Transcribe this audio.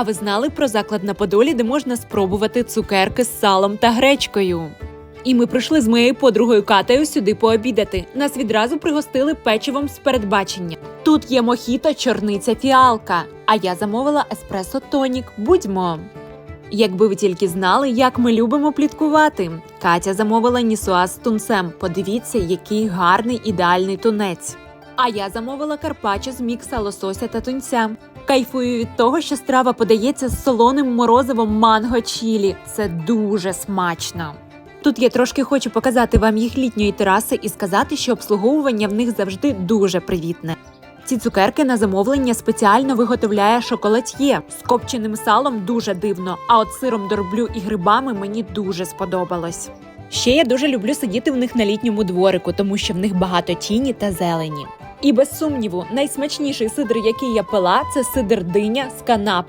А ви знали про заклад на Подолі, де можна спробувати цукерки з салом та гречкою? І ми прийшли з моєю подругою Катею сюди пообідати. Нас відразу пригостили печивом з передбачення. Тут є мохіто, чорниця, фіалка. А я замовила еспресо тонік. Будьмо. Якби ви тільки знали, як ми любимо пліткувати. Катя замовила нісуа з тунцем. Подивіться, який гарний ідеальний тунець. А я замовила карпаччо з мікса лосося та тунця. Кайфую від того, що страва подається з солоним морозивом манго чілі. Це дуже смачно. Тут я трошки хочу показати вам їх літньої тераси і сказати, що обслуговування в них завжди дуже привітне. Ці цукерки на замовлення спеціально виготовляє шоколад'є з копченим салом дуже дивно. А от сиром дорблю і грибами мені дуже сподобалось. Ще я дуже люблю сидіти в них на літньому дворику, тому що в них багато тіні та зелені. І без сумніву, найсмачніший сидр, який я пила, це сидр диня з канап.